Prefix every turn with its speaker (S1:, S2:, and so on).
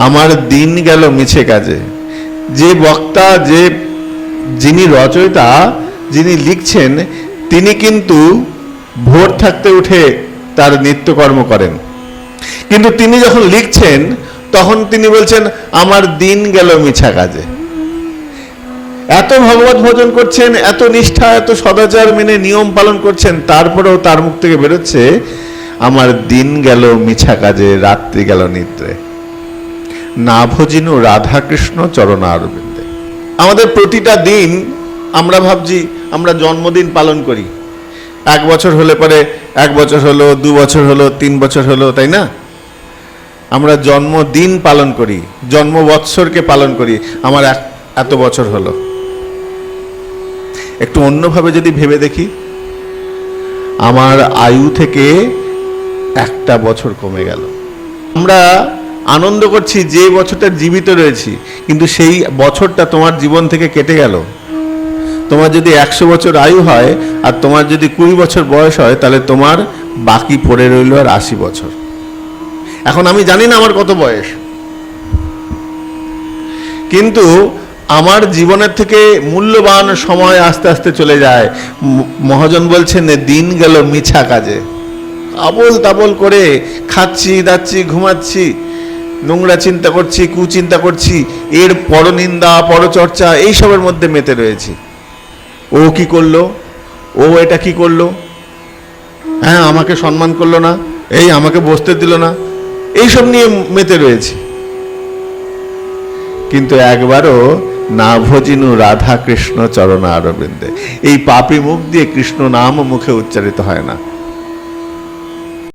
S1: আমার দিন গেল মিছে কাজে। যে বক্তা, যে যিনি রচয়িতা, যিনি লিখছেন, তিনি কিন্তু ভোর থাকতে উঠে তার নিত্যকর্ম করেন। কিন্তু তিনি যখন লিখছেন, তখন তিনি বলছেন, আমার দিন গেল মিছা কাজে। এত ভগবত ভোজন করছেন, এত নিষ্ঠা, এত সদাচার মেনে নিয়ম পালন করছেন, তারপরেও তার মুখ থেকে বেরোচ্ছে, আমার দিন গেল মিছা কাজে, রাত্রি গেল নিদ্রে। না ভজিনু রাধাকৃষ্ণ চরণারবিন্দে। আমাদের প্রতিটা দিন আমরা ভাবছি, আমরা জন্মদিন পালন করি। এক বছর হলে পরে এক বছর হলো, দু বছর হলো, তিন বছর হলো, তাই না? আমরা জন্মদিন পালন করি জন্ম বৎসরকে পালন করি, আমার এত বছর হলো। একটু অন্যভাবে যদি ভেবে দেখি, আমার আয়ু থেকে একটা বছর কমে গেল। আমরা আনন্দ করছি যে বছরটা জীবিত রয়েছি, কিন্তু সেই বছরটা তোমার জীবন থেকে কেটে গেল। তোমার যদি একশো বছর আয়ু হয় আর তোমার যদি কুড়ি বছর বয়স হয়, তাহলে তোমার বাকি পড়ে রইল আর আশি বছর। এখন আমি জানি না আমার কত বয়স। কিন্তু আমার জীবনের থেকে মূল্যবান সময় আস্তে আস্তে চলে যায়। মহাজন বলছেন, দিন গেল মিছা কাজে। আবল তাবল করে খাচ্ছি, দাচ্ছি, ঘুমাচ্ছি নোংরা চিন্তা করছি, কুচিন্তা করছি, এর পরনিন্দা, পরচর্চা এইসবের মধ্যে মেতে রয়েছে। ও কি করল? ও এটা কি করল? হ্যাঁ আমাকে সম্মান করল না, এই আমাকে বসতে দিল না, এইসব নিয়ে মেতে রয়েছে। কিন্তু একবারও না ভজিনু রাধা কৃষ্ণ চরণ আরবিন্দে এই পাপী মুখ দিয়ে কৃষ্ণ নাম মুখে উচ্চারিত হয় না।